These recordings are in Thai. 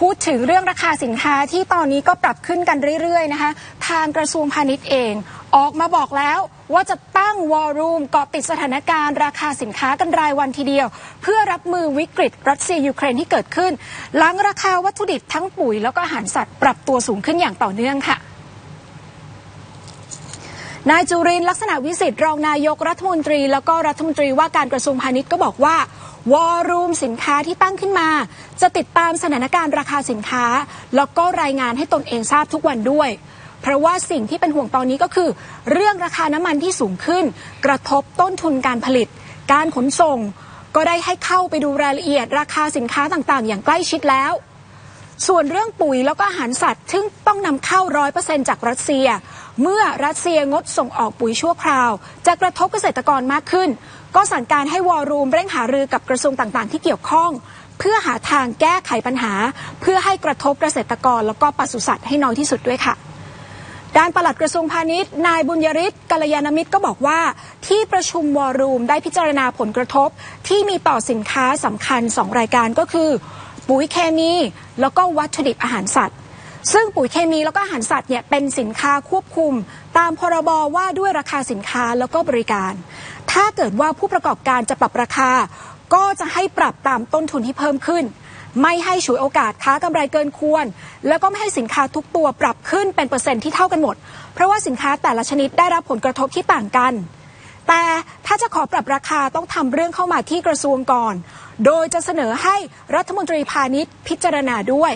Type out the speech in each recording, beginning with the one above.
พูดถึงเรื่องราคาสินค้าที่ตอนนี้ก็ปรับขึ้นกันเรื่อยๆนะคะทางกระทรวงพาณิชย์เอง ออกมาบอกแล้วว่าจะตั้งวอลลุ่มเกาะติดสถานการณ์ ราคาสินค้ากันรายวันทีเดียว เพื่อรับมือวิกฤตรัสเซียยูเครนที่เกิดขึ้น หลังราคาวัตถุดิบทั้งปุ๋ยแล้วก็อาหารสัตว์ปรับตัวสูงขึ้นอย่างต่อเนื่องค่ะ นายจุรินลักษณะวิสิทธิ์รองนายกรัฐมนตรี แล้วก็รัฐมนตรีว่าการกระทรวงพาณิชย์ก็บอกว่าวอลลุ่มสินค้าที่ตั้งขึ้นมา จะติดตามสถานการณ์ราคาสินค้า แล้วก็รายงานให้ตนเองทราบทุกวันด้วย เพราะว่าสิ่งที่เป็นห่วงตอนนี้ก็คือ เรื่องราคาน้ำมันที่สูงขึ้น กระทบต้นทุนการผลิต การขนส่ง ก็ได้ให้เข้าไปดูรายละเอียด ราคาสินค้าต่างๆ อย่างใกล้ชิดแล้ว ส่วนเรื่องปุ๋ยแล้วก็อาหารสัตว์ ซึ่งต้องนำเข้าร้อยเปอร์เซ็นจากรัสเซีย เมื่อรัสเซียงดส่งออกปุ๋ยชั่วคราว จะกระทบเกษตรกรมากขึ้น ก็สั่งการให้วอรูมเร่งหารือกับกระทรวงต่างๆ ที่เกี่ยวข้อง เพื่อหาทางแก้ไขปัญหา เพื่อให้กระทบเกษตรกรแล้วก็ปศุสัตว์ให้น้อยที่สุดด้วยค่ะด้านปลัดกระทรวงพาณิชย์ นายบุญยริศกัลยาณมิตรก็บอกว่า ที่ประชุมวอรูมได้พิจารณาผลกระทบ ที่มีต่อสินค้าสำคัญ 2 รายการก็คือ ปุ๋ยเคมี แล้วก็วัตถุดิบอาหารสัตว์ ซึ่งปุ๋ยเคมีแล้วก็อาหารสัตว์เนี่ยเป็นสินค้าควบคุม ตามพรบว่าด้วยราคาสินค้าแล้วก็บริการ ถ้าเกิดว่าผู้ประกอบการจะปรับราคา ก็จะให้ปรับตามต้นทุนที่เพิ่มขึ้น ไม่ให้ฉวยโอกาสค้ากำไรเกินควร แล้วก็ไม่ให้สินค้าทุกตัวปรับขึ้นเป็นเปอร์เซ็นต์ที่เท่ากันหมด เพราะว่าสินค้าแต่ละชนิดได้รับผลกระทบที่ต่างกันแต่ถ้าจะขอปรับราคาต้องทำเรื่องเข้ามาที่กระทรวงก่อน โดยจะเสนอให้รัฐมนตรีพาณิชย์พิจารณาด้วย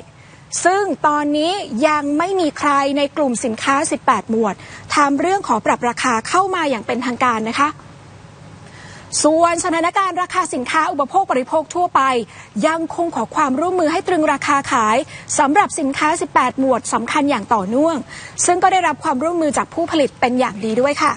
ซึ่งตอนนี้ยังไม่มีใครในกลุ่มสินค้า 18 หมวดทำเรื่องขอปรับราคาเข้ามาอย่างเป็นทางการนะคะส่วนสถานการณ์ราคาสินค้าอุปโภคบริโภคทั่วไป ยังคงขอความร่วมมือให้ตรึงราคาขายสำหรับสินค้า 18 หมวดสำคัญอย่างต่อเนื่อง ซึ่งก็ได้รับความร่วมมือจากผู้ผลิตเป็นอย่างดีด้วยค่ะ